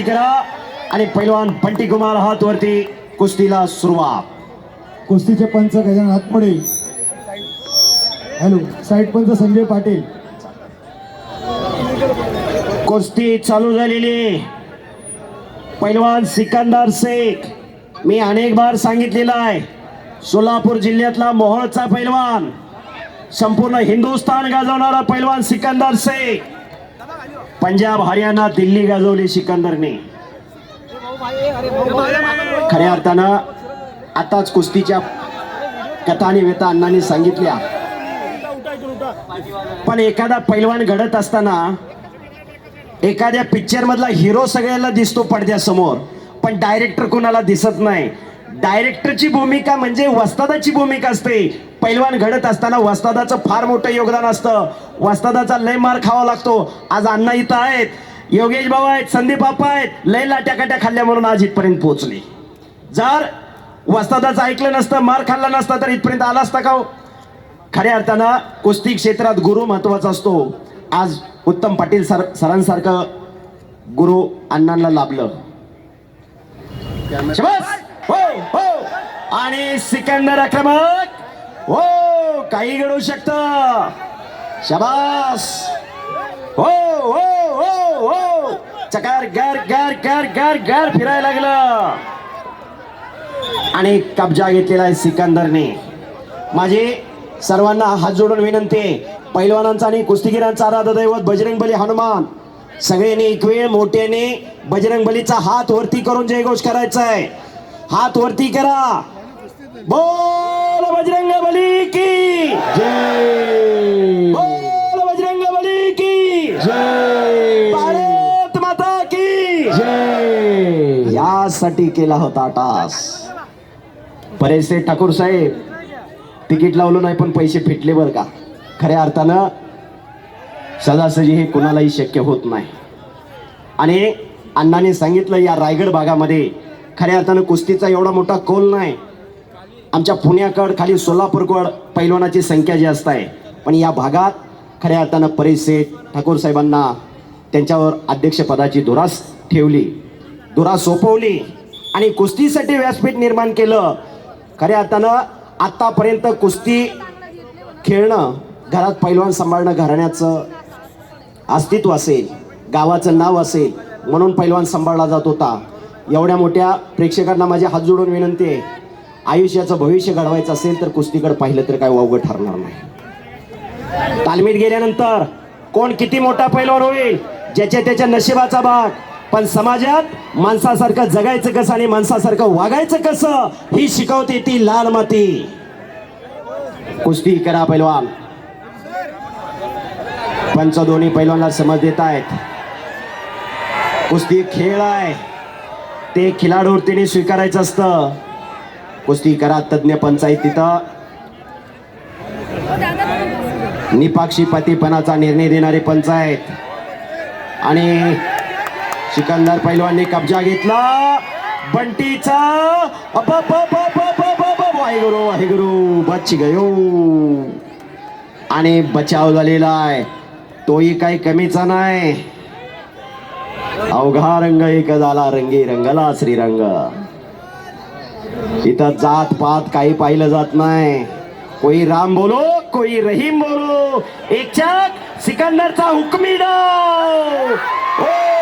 करा. आणि पैलवान पंटी कुमार हात वरती कुस्तीला सुरुवात. कुस्तीचे पंच गजानन हातपुडे. हॅलो साईड पंच संजय पाटील. कुस्ती चालू झालेली. पैलवान सिकंदर शेख. मी अनेक बार सांगितलेलं आहे. सोलापूर जिल्ह्यातला मोहोळचा पैलवान. संपूर्ण हिंदुस्थान गाजवणारा पैलवान सिकंदर शेख. पंजाब हरियाणा दिल्ली गाजवली सिकंदरने. खऱ्या अर्थानं आताच कुस्तीच्या कथा आणि व्यथा अण्णांनी सांगितल्या. पण एखादा पैलवान घडत असताना एखाद्या पिक्चर मधला हिरो सगळ्याला दिसतो पडद्यासमोर पण डायरेक्टर कोणाला दिसत नाही. डायरेक्टरची भूमिका म्हणजे वस्तादाची भूमिका असते. पैलवान घडत असताना वस्तादाचं फार मोठं योगदान असतं. वस्तादाचा लय मार खावा लागतो. आज अण्णा इथं आहेत. योगेश भाऊ आहेत संदीप बाप्पा आहेत. लय लाट्या काट्या खाल्ल्या म्हणून आज इथपर्यंत पोहोचले. जर वस्तादाचं ऐकलं नसतं मार खाल्ला नसता तर इथपर्यंत आला असता का हो? खऱ्या अर्थानं कुस्ती क्षेत्रात गुरु महत्त्वाचा असतो. आज उत्तम पाटील सर सरांसारखं गुरु अण्णांना लाभलं! हो हो. आणि सिकंदर आक्रमक. हो काही घडू शकत. शबास. हो हो हो हो. चकार गर गर गर गर गर फिरायला लागलं. आणि कब्जा घेतलेला आहे सिकंदरने. माझे सर्वांना हात जोडून विनंती आहे. पैलवानांचा आणि कुस्तीगिरांचा आराध्य दैवत बजरंग बली हनुमान. सगळ्यांनी एक वेळ मोठ्याने बजरंग बलीचा हात वरती करून जयघोष करायचा आहे. हात वरती करा. बोल बजरंग बली की. जय. बोल बजरंग बली की. जय. भारत माता की. जय. यासाठी केला होता टास बरेचसे ठाकूर साहेब तिकीट लावलं नाही पण पैसे फिटले बरं का. खऱ्या अर्थानं सदासजी हे कुणालाही शक्य होत नाही. आणि अण्णाने सांगितलं या रायगड भागामध्ये खऱ्या अर्थानं कुस्तीचा एवढा मोठा कोल नाही. आमच्या पुण्याकड खाली सोलापूरकड पैलवानाची संख्या जास्त आहे पण या भागात खऱ्या अर्थानं परिसेठ ठाकूर साहेबांना त्यांच्यावर अध्यक्षपदाची दुरास ठेवली दुरा सोपवली आणि कुस्तीसाठी व्यासपीठ निर्माण केलं. खऱ्या अर्थानं आतापर्यंत कुस्ती खेळणं घरात पैलवान सांभाळणं घराण्याचं अस्तित्व असेल गावाचं नाव असेल म्हणून पैलवान सांभाळला जात होता. एवढ्या मोठ्या प्रेक्षकांना माझे हात जोडून विनंती आहे. आयुष्याचं भविष्य घडवायचं असेल तर कुस्तीकडे पाहिलं तर काय वावगं ठरणार नाही. तालमीत गेल्यानंतर कोण किती मोठा पैलवान होईल? ज्याच्या त्याच्या नशिबाचा भाग पण समाजात माणसासारखं जगायचं कसं आणि माणसासारखं वागायचं कसं ही शिकवते ती लाल माती. कुस्ती करा पैलवान. पंच दोन्ही पैलवानला समज देत आहेत कुस्ती खेळ आहे. ते खिलाडूवृत्तीने स्वीकारायचं असतं. कुस्ती करा तज्ज्ञ पंचायत तिथं. निपाक्षी पतीपणाचा निर्णय देणारी पंचायत. आणि सिकंदर पैलवानने कब्जा घेतला. बंटीचा. वाहेगुरु वाहेगुरु. बच गयो. आणि बचाव झालेला आहे. तोही काही कमीचा नाही. अवघा रंग एक झाला रंगी रंगला श्रीरंग. इथं जात पात काही पाहिलं जात नाही. कोई राम बोलो कोई रहीम बोलो. एक चक सिकंदरचा हुकमी डाव. हो!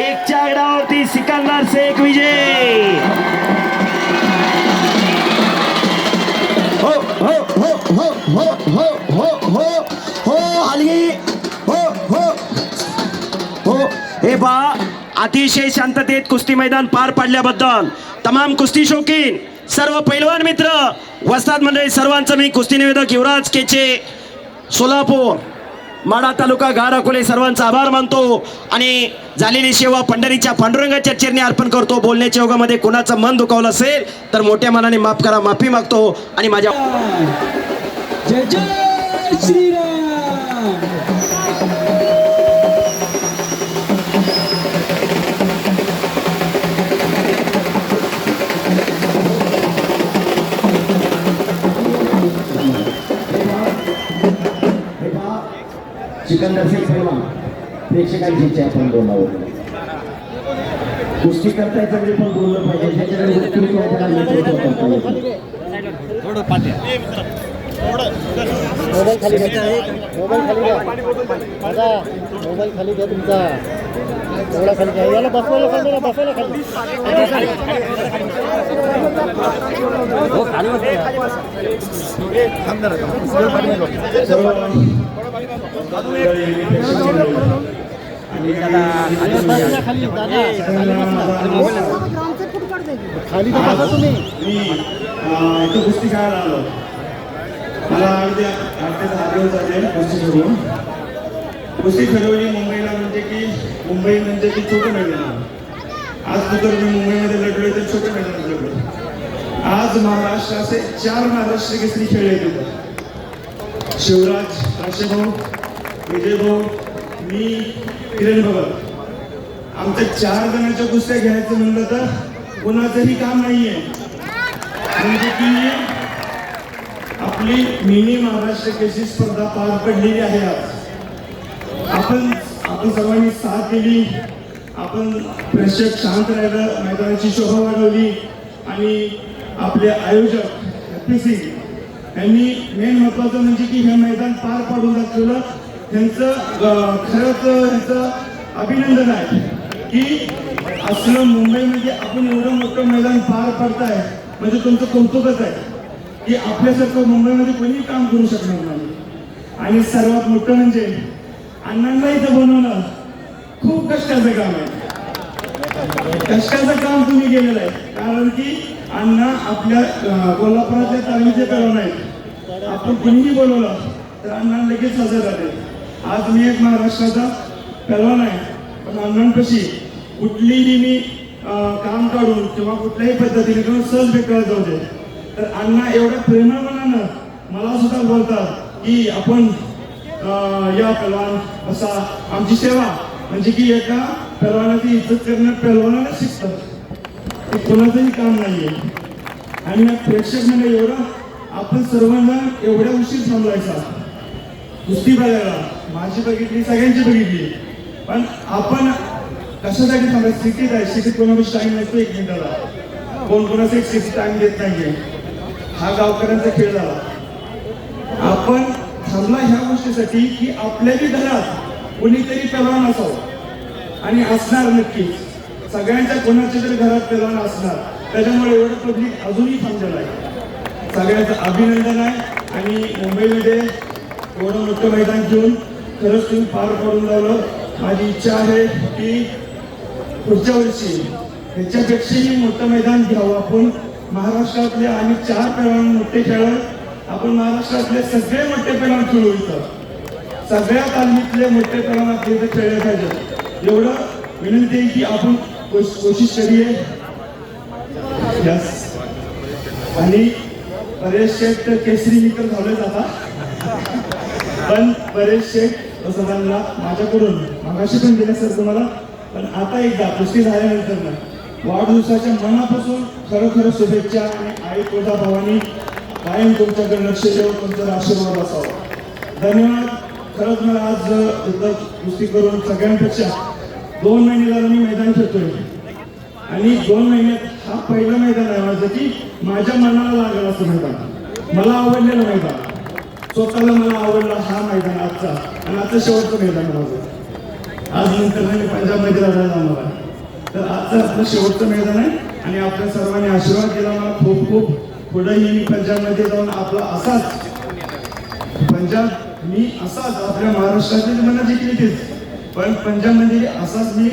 एक चाक डावरती सिकंदर शेख विजय. हो हो. हे बा अतिशय शांततेत कुस्ती मैदान पार पाडल्याबद्दल तमाम कुस्ती शौकीन सर्व पैलवान मित्र वस्ताद मंडळी सर्वांचं मी कुस्ती निवेदक युवराज केचे सोलापूर माडा तालुका घाड अकोले सर्वांचा आभार मानतो आणि झालेली सेवा पंढरीच्या पांडुरंगाच्या चरणी अर्पण करतो. बोलण्याच्या योगामध्ये कोणाचं मन दुखावलं असेल तर मोठ्या मनाने माफ करा माफी मागतो आणि माझ्या जय जय श्रीराम! सिकंदर शेख पैलवान प्रेक्षकांची इच्छा आपण बोलावं कुस्ती करता येतं म्हणजे पण बोललं पाहिजे. ज्याच्याकडे वक्तृत्व आहे त्याला नेतृत्व करता. येतं. मोबाईल खाली घ्या मोबाईल खाली घ्या. दादा मोबाईल खाली घ्या तुमचा. एवढा खाली घ्या. याला बसवायला सांगा ना बसवायला खाली. बसा. खाली तुम्ही कुस्ती खेळायला आलो मला अगदी आठ ते दहा दिवस झाले कुस्ती ठरवून कुस्ती मुंबईला म्हणजे की मुंबई म्हणजे की छोटं मैदान आज तर मी मुंबईमध्ये लढलोय तर छोटं मैदानात लढलो आज महाराष्ट्राचे चार महाराष्ट्र केसरी खेळले तिथं शिवराज राशेभाऊ विजयभाऊ मी किरण भगत. आमच्या चार जणांच्या कुस्त्या घ्यायचं म्हणलं तर कोणाचंही काम नाहीये. म्हणजे की आपली मिनी महाराष्ट्र केसरी स्पर्धा पार पडलेली आहे आज. आपण आपण सर्वांनी साथ दिली. आपण प्रेक्षक शांत राहिलं मैदानाची शोभा वाढवली. आणि आपले आयोजक हॅपी सिंग यांनी मेन महत्वाचं म्हणजे की हे मैदान पार पाडून दाखवलं त्यांचं खरंच ह्याचं अभिनंदन आहे. की असलं मुंबईमध्ये आपण एवढं मोठं मैदान पार पाडताय म्हणजे तुमचं कौतुकच आहे. की आपल्यासारखं मुंबईमध्ये कोणी काम करू शकणार नाही. आणि सर्वात मोठं म्हणजे अण्णांना इथं बनवणं खूप कष्टाचं काम आहे. कष्टाचं काम तुम्ही केलेलं आहे. कारण की अण्णा आपल्या कोल्हापुरातल्या तालमीचे तरुण आहेत. आपण कुणीही बोलवलं तर अण्णा लगेच हजर आले आज मी एक महाराष्ट्राचा पहलवान आहे पण अण्णांपाशी कुठलीही मी काम काढून किंवा कुठल्याही पद्धतीने किंवा सहज भेटायला जाऊ दे. तर अण्णा एवढ्या प्रेमामनानं मला सुद्धा बोलतात की आपण या पहलवान असा आमची सेवा म्हणजे की एका पहलवानाची इज्जत करणं पहलवानाला शिकतात. ते कोणाचंही काम नाहीये. आणि या प्रेक्षक म्हणजे एवढा आपण सर्वांना एवढ्या उशीर थांबवायचा. कुस्ती बघायला. माझी बघितली सगळ्यांची बघितली. पण आपण कशासाठी थांबायचं सिटीत आहे. सिटीत कोणापाशी टाइम नसतो एक मिनिटाला. कोण कोणाचा एक सिटी टाइम देत नाहीये. हा गावकऱ्यांचा खेळ झाला. आपण थांबला ह्या गोष्टीसाठी की आपल्याही घरात कोणीतरी पेलवान असावं आणि असणार नक्कीच. सगळ्यांच्या कोणाच्या तरी घरात पेलवान असणार त्याच्यामुळे एवढं पब्लिक अजूनही थांबलेलं आहे. सगळ्यांचं अभिनंदन आहे आणि मुंबईमध्ये एवढं मोठं मैदान घेऊन खरंच तुम्ही पार पडून लावलं माझी इच्छा आहे की पुढच्या वर्षी याच्यापेक्षाही मोठं मैदान घ्यावं आपण. महाराष्ट्रातले आणि चार पैलवान मोठे खेळाडू आपण महाराष्ट्रातले सगळे मोठे पैलवान खेळू इथं. सगळ्या तालमीतले मोठे पैलवान आपल्या इथं खेळले पाहिजे एवढं विनंती आहे की आपण कोश- कोशिश करूया यस आणि बरेचसे तर केसरी निकल झाले आता. पण बरेचसे सरांना माझ्याकडून मागाशी पण दिले सर तुम्हाला. पण आता एकदा पुष्टी झाल्यानंतर ना वाढदिवसाच्या मनापासून खरोखर शुभेच्छा आणि आई कोटा भावानी कायम तुमच्याकडे लक्ष देऊन तुमचा आशीर्वाद असावा. धन्यवाद. खरंच मला आज एकदा कुस्ती करून सगळ्यांपेक्षा दोन महिने झालं मी मैदान खेळतोय. आणि दोन महिन्यात हा पहिलं मैदान आहे माझं की माझ्या मनाला लागलं असं मैदान. मला आवडलेलं मैदान. स्वतःला मला आवडला हा मैदान आजचा. आणि आजचं शेवटचं मैदान माझं. आज नंतर मी पंजाबमध्ये लढायला जाणार आहे. तर आजचं आपलं शेवटचं मैदान आहे. आणि आपल्या सर्वांनी आशीर्वाद केला मला खूप खूप. पुढेही मी पंजाबमध्ये जाऊन आपला असाच. पंजाब मी असाच. आपल्या महाराष्ट्रातील मला जिंकली तेच. पण पंजाबमध्ये असाच मी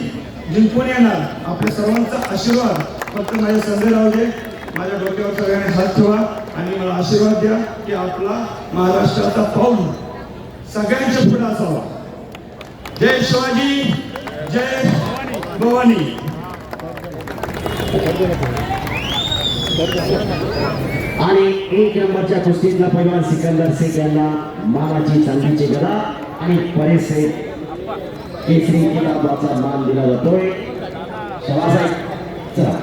जिंकून येणार. आपल्या सर्वांचा आशीर्वाद फक्त माझ्या संजय राहू दे माझ्या डोक्यावर सगळ्यांनी हात ठेवा आणि मला आशीर्वाद द्या की आपला महाराष्ट्राचा पाऊल सगळ्यांच्या पुढे असावा. जय शिवाजी जय भवानी. आणि एक नंबरच्या कुस्तीतला पैलवान सिकंदर शेख यांना मानाची चांदीची गदा आणि परेश केसरी किताबाचा मान दिला जातोय शबासाहेब चला